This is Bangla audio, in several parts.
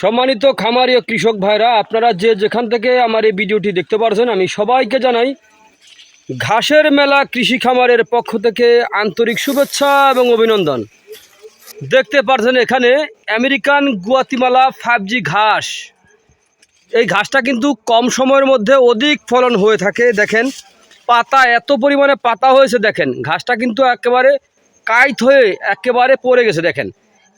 সম্মানিত খামারি ও কৃষক ভাইরা, আপনারা যে যেখান থেকে আমার এই ভিডিওটি দেখতে পারছেন, আমি সবাইকে জানাই, ঘাসের মেলা কৃষি খামারের পক্ষ থেকে আন্তরিক শুভেচ্ছা এবং অভিনন্দন। দেখতে পারছেন এখানে আমেরিকান গুয়াতিমালা ফাইভ জি ঘাস। এই ঘাসটা কিন্তু কম সময়ের মধ্যে অধিক ফলন হয়ে থাকে, দেখেন। পাতা এত পরিমাণে পাতা হয়েছে, দেখেন। ঘাসটা কিন্তু একেবারে কাইত হয়ে একেবারে পড়ে গেছে, দেখেন।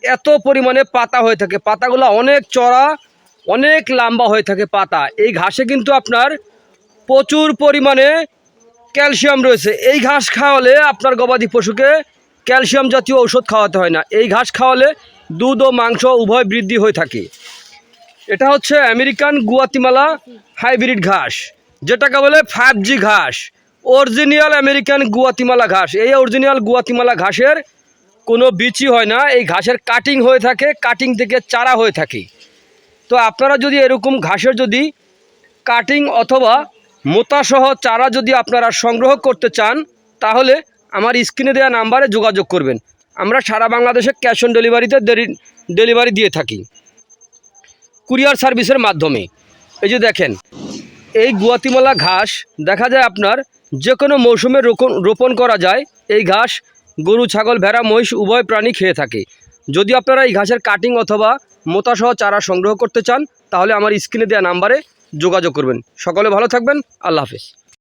এত পরিমাণে পাতা হয়ে থাকে। পাতাগুলো অনেক চড়া, অনেক লম্বা হয়ে থাকে পাতা। এই ঘাসে কিন্তু আপনার প্রচুর পরিমাণে ক্যালসিয়াম রয়েছে। এই ঘাস খাওয়ালে আপনার গবাদি পশুকে ক্যালসিয়াম জাতীয় ঔষধ খাওয়াতে হয় না। এই ঘাস খাওয়ালে দুধ ও মাংস উভয় বৃদ্ধি হয়ে থাকে। এটা হচ্ছে আমেরিকান গুয়াতিমালা হাইব্রিড ঘাস, যেটাকে বলে ফাইভ ঘাস। অরিজিনাল আমেরিকান গুয়াতিমালা ঘাস। এই অরিজিনাল গুয়াতিমালা ঘাসের কোনো বিচি হয় না, এই ঘাসের কাটিং হয়ে থাকে কাটিং থেকে চারা হয়ে থাকে। তো আপনারা যদি এরকম ঘাসের যদি কাটিং অথবা মোতাসহ চারা যদি আপনারা সংগ্রহ করতে চান, তাহলে আমার স্ক্রিনে দেওয়া নাম্বারে যোগাযোগ করবেন। আমরা সারা বাংলাদেশে ক্যাশ অন ডেলিভারিতে ডেলিভারি দিয়ে থাকি। কুরিয়ার সার্ভিসের মাধ্যমে। এই যে দেখেন, এই গুয়াতিমালা ঘাস, দেখা যায় আপনার যে কোনো মৌসুমে রোপণ রোপণ করা যায়। এই ঘাস গরু, ছাগল, ভেড়া, মহিষ উভয় প্রাণী খেয়ে থাকে। যদি আপনারা এই ঘাসের কাটিং অথবা মোতাসহ চারা সংগ্রহ করতে চান, তাহলে আমার স্ক্রিনে দেওয়া নাম্বারে যোগাযোগ করবেন। সকলে ভালো থাকবেন, আল্লাহ হাফেজ।